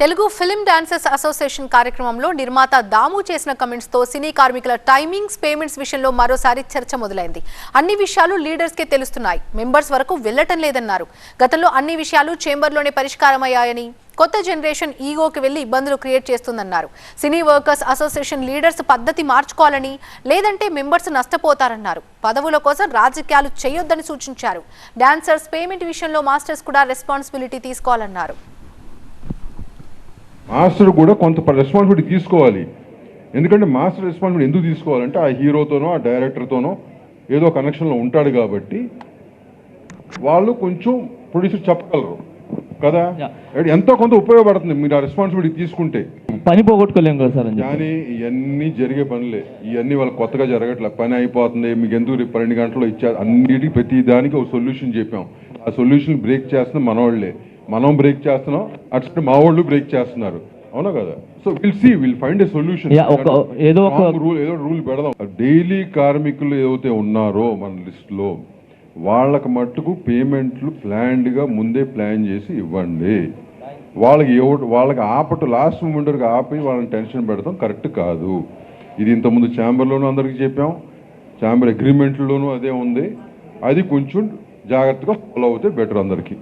Telugu film dancers association కార్యక్రమంలో నిర్మాత దాము చేసిన కమెంట్స్తో సినీ కార్మికుల టైమింగ్స్ పేమెంట్స్ విషయంలో మరోసారి చర్చ మొదలైంది. అన్ని విషయాలు లీడర్స్కే తెలుస్తున్నాయి. మెంబర్స్ వరకు వెళ్ళటం లేదన్నారు. గతంలో అన్ని విషయాలు చేంబర్లోనే పరిష్కారమయ్యాయని కొత్త జనరేషన్ ఈగోకి వెళ్ళి ఇబ్బందులు క్రియేట్ చేస్తుందన్నారు. సినీ వర్కర్స్ అసోసియేషన్ లీడర్స్ పద్ధతి మార్చుకోవాలని లేదంటే మెంబర్స్ నష్టపోతారన్నారు. పదవుల కోసం రాజకీయాలు చేయొద్దని సూచించారు. డాన్సర్స్ పేమెంట్ విషయంలో మాస్టర్స్ కూడా రెస్పాన్సిబిలిటీ తీసుకోవాలన్నారు. మాస్టర్ కూడా కొంత రెస్పాన్సిబిలిటీ తీసుకోవాలి. ఎందుకంటే మాస్టర్ రెస్పాన్సిబిలిటీ ఎందుకు తీసుకోవాలంటే ఆ హీరోతోనో ఆ డైరెక్టర్తోనో ఏదో కనెక్షన్లో ఉంటాడు కాబట్టి వాళ్ళు కొంచెం ప్రొడ్యూసర్ చెప్పగలరు. కదా. ఎంతో కొంత ఉపయోగపడుతుంది మీరు ఆ రెస్పాన్సిబిలిటీ తీసుకుంటే. పని పోగొట్టుకోలేము కదా సార్ కానీ ఇవన్నీ జరిగే పనులే. ఇవన్నీ వాళ్ళకి కొత్తగా జరగట్లే. పని అయిపోతుంది. మీకు ఎందుకు రేపు పన్నెండు గంటల్లో ఇచ్చారు? అన్నిటికీ ప్రతి దానికి ఒక సొల్యూషన్ చెప్పాం. ఆ సొల్యూషన్ బ్రేక్ చేస్తున్న మనవాళ్ళే మనం బ్రేక్ చేస్తున్నాం అటు మా వాళ్ళు బ్రేక్ చేస్తున్నారు. అవునా కదా? So we'll see we'll find a solution ఏదో ఒక- రూల్ ఏదో రూల్ పెడదాం. డైలీ కార్మికులు ఏదైతే ఉన్నారో మన లిస్ట్లో వాళ్ళకి మట్టుకు పేమెంట్లు ప్లాన్డ్గా ముందే ప్లాన్ చేసి ఇవ్వండి. వాళ్ళకి ఎవరు వాళ్ళకి ఆపట లాస్ట్ మూమెంట్ వరకు ఆపి వాళ్ళని టెన్షన్ పెడతాం కరెక్ట్ కాదు. ఇది ఇంతకుముందు ఛాంబర్లోనూ అందరికీ చెప్పాం. ఛాంబర్ అగ్రిమెంట్లోనూ అదే ఉంది. అది కొంచెం జాగ్రత్తగా ఫాలో అవుతే బెటర్ అందరికీ.